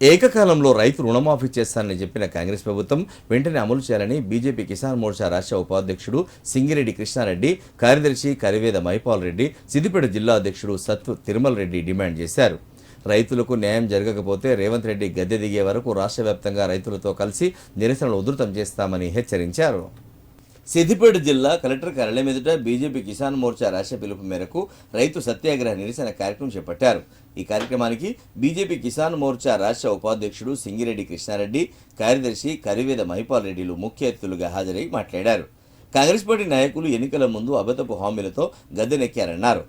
ఏకకాలంలో రైతు రుణమాఫీ చేస్తానని చెప్పిన కాంగ్రెస్ ప్రభుత్వం వెంటనే అమలు చేయాలని బీజేపీ కిసాన్ మోర్చా రాష్ట్ర ఉపాధ్యక్షుడు సింగిరెడ్డి కృష్ణారెడ్డి కార్యదర్శి కరివేద మైపాల్ రెడ్డి సిద్దిపేట జిల్లా అధ్యక్షుడు సత్వ తిరుమల రెడ్డి డిమాండ్ చేశారు. రైతులకు న్యాయం జరగకపోతే రేవంత్ రెడ్డి గద్దె దిగే వరకు రాష్ట్ర వ్యాప్తంగా రైతులతో కలిసి నిరసనలు ఉధృతం చేస్తామని హెచ్చరించారు. సిద్దిపేట జిల్లా కలెక్టర్ కార్యాలయం ఎదుట బీజేపీ కిసాన్ మోర్చా రాష్ట్ర పిలుపు మేరకు రైతు సత్యాగ్రహ నిరసన కార్యక్రమం చేపట్టారు. ఈ కార్యక్రమానికి బీజేపీ కిసాన్ మోర్చా రాష్ట్ర ఉపాధ్యక్షుడు సింగిరెడ్డి కృష్ణారెడ్డి కార్యదర్శి కరివేద మహిపాల్ రెడ్డిలు ముఖ్య అతిథులుగా హాజరై మాట్లాడారు. కాంగ్రెస్ పార్టీ నాయకులు ఎన్నికల ముందు అబద్ధపు హామీలతో గద్దెనెక్కారన్నారు.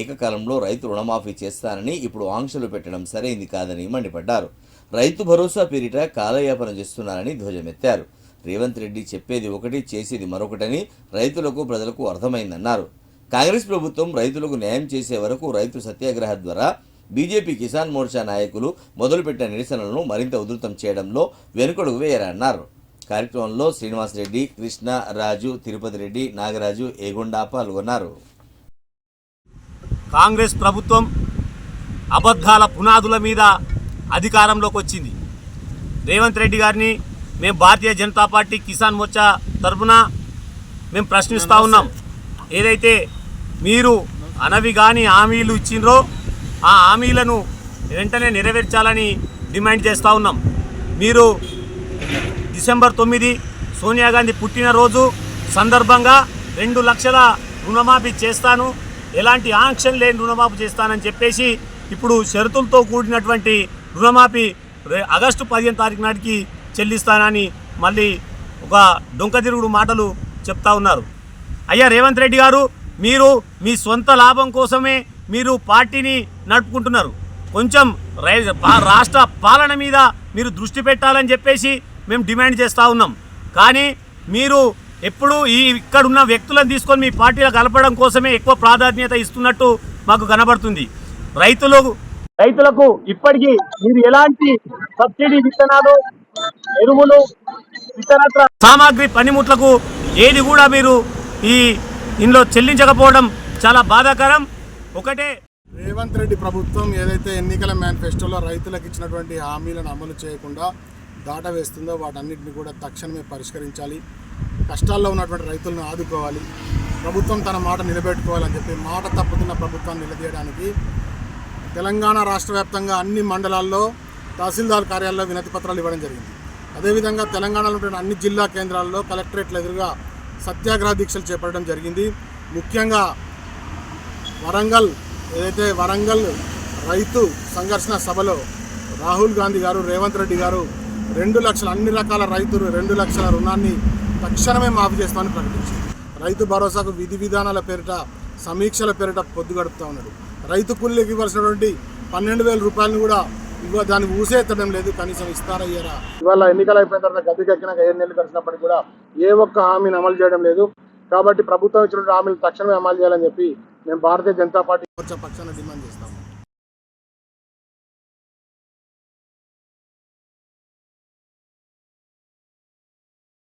ఏకకాలంలో రైతు రుణమాఫీ చేస్తానని ఇప్పుడు ఆంక్షలు పెట్టడం సరైంది కాదని మండిపడ్డారు. రైతు భరోసా పేరిట కాలయాపన చేస్తున్నారని ధ్వజమెత్తారు. రేవంత్ రెడ్డి చెప్పేది ఒకటి చేసేది మరొకటని రైతులకు ప్రజలకు అర్థమైందన్నారు. కాంగ్రెస్ ప్రభుత్వం రైతులకు న్యాయం చేసే వరకు రైతు సత్యాగ్రహ ద్వారా బీజేపీ కిసాన్ మోర్చా నాయకులు మొదలుపెట్టిన నిరసనలను మరింత ఉధృతం చేయడంలో వెనుకడుగు వేయరన్నారు. కార్యక్రమంలో శ్రీనివాసరెడ్డి కృష్ణ రాజు తిరుపతి రెడ్డి నాగరాజు ఏగొండా పాల్గొన్నారు. కాంగ్రెస్ ప్రభుత్వం అబద్ధాల పునాదుల మీద అధికారంలోకి వచ్చింది రేవంత్ రెడ్డి గారిని మేము భారతీయ జనతా పార్టీ కిసాన్ మోర్చా తరఫున మేము ప్రశ్నిస్తూ ఉన్నాం. ఏదైతే మీరు అనవి కానీ హామీలు ఇచ్చిండ్రో ఆ హామీలను వెంటనే నెరవేర్చాలని డిమాండ్ చేస్తూ ఉన్నాం. మీరు డిసెంబర్ తొమ్మిది సోనియా గాంధీ పుట్టినరోజు సందర్భంగా రెండు లక్షల రుణమాఫీ చేస్తాను. ఎలాంటి ఆంక్షన్ లేని రుణమాఫీ చేస్తానని చెప్పేసి ఇప్పుడు షరతులతో కూడినటువంటి రుణమాఫీ ఆగస్టు పదిహేను తారీఖు నాటికి చెల్లిస్తానని మళ్ళీ ఒక డొంకతిరుగుడు మాటలు చెప్తా ఉన్నారు. అయ్యా రేవంత్ రెడ్డి గారు మీరు మీ సొంత లాభం కోసమే మీరు పార్టీని నడుపుకుంటున్నారు. కొంచెం రై రాష్ట్ర పాలన మీద మీరు దృష్టి పెట్టాలని చెప్పేసి మేము డిమాండ్ చేస్తూ ఉన్నాం. కానీ మీరు ఎప్పుడు ఈ ఇక్కడున్న వ్యక్తులను తీసుకొని మీ పార్టీలో కలపడం కోసమే ఎక్కువ ప్రాధాన్యత ఇస్తున్నట్టు మాకు కనబడుతుంది. రైతులు రైతులకు ఇప్పటికీ మీరు ఎలాంటి సబ్సిడీ విత్తనాలు ఎరువులు ఇతరత్ర సామాగ్రి పనిముట్లకు ఏది కూడా మీరు ఈ ఇందులో చెల్లించకపోవడం చాలా బాధాకరం. ఒకటే రేవంత్ రెడ్డి ప్రభుత్వం ఏదైతే ఎన్నికల మేనిఫెస్టోలో రైతులకు ఇచ్చినటువంటి హామీలను అమలు చేయకుండా దాట వేస్తుందో వాటన్నిటిని కూడా తక్షణమే పరిష్కరించాలి. కష్టాల్లో ఉన్నటువంటి రైతులను ఆదుకోవాలి. ప్రభుత్వం తన మాట నిలబెట్టుకోవాలని చెప్పి మాట తప్పుతున్న ప్రభుత్వాన్ని నిలదీయడానికి తెలంగాణ రాష్ట్ర వ్యాప్తంగా అన్ని మండలాల్లో తహసీల్దార్ కార్యాలయంలో వినతి పత్రాలు ఇవ్వడం జరిగింది. అదేవిధంగా తెలంగాణలో ఉన్న అన్ని జిల్లా కేంద్రాల్లో కలెక్టరేట్ల ఎదురుగా సత్యాగ్రహ దీక్షలు చేపట్టడం జరిగింది. ముఖ్యంగా వరంగల్ ఏదైతే వరంగల్ రైతు సంఘర్షణ సభలో రాహుల్ గాంధీ గారు రేవంత్ రెడ్డి గారు రెండు లక్షల అన్ని రకాల రైతులు రెండు లక్షల రుణాన్ని తక్షణమే మాఫీ చేస్తామని ప్రకటించారు. రైతు భరోసాకు విధి విధానాల పేరిట సమీక్షల పేరిట పొద్దు గడుపుతా ఉన్నాడు రైతు కూలీలకు ఇవ్వాల్సినటువంటి పన్నెండు వేల రూపాయలను కూడా ఇవ్వ దానికి ఊసేత్తడం లేదు కనీసం ఇస్తారయ్యారా? ఇవాళ ఎన్నికలు అయిపోయిన తర్వాత గద్దెకెక్కినాక ఏడు నెలలు కలిసినప్పటికీ కూడా ఏ ఒక్క హామీని అమలు చేయడం లేదు. కాబట్టి ప్రభుత్వం ఇచ్చిన హామీలు తక్షణమే అమలు చేయాలని చెప్పి మేము భారతీయ జనతా పార్టీ పక్షాన డిమాండ్ చేస్తాము.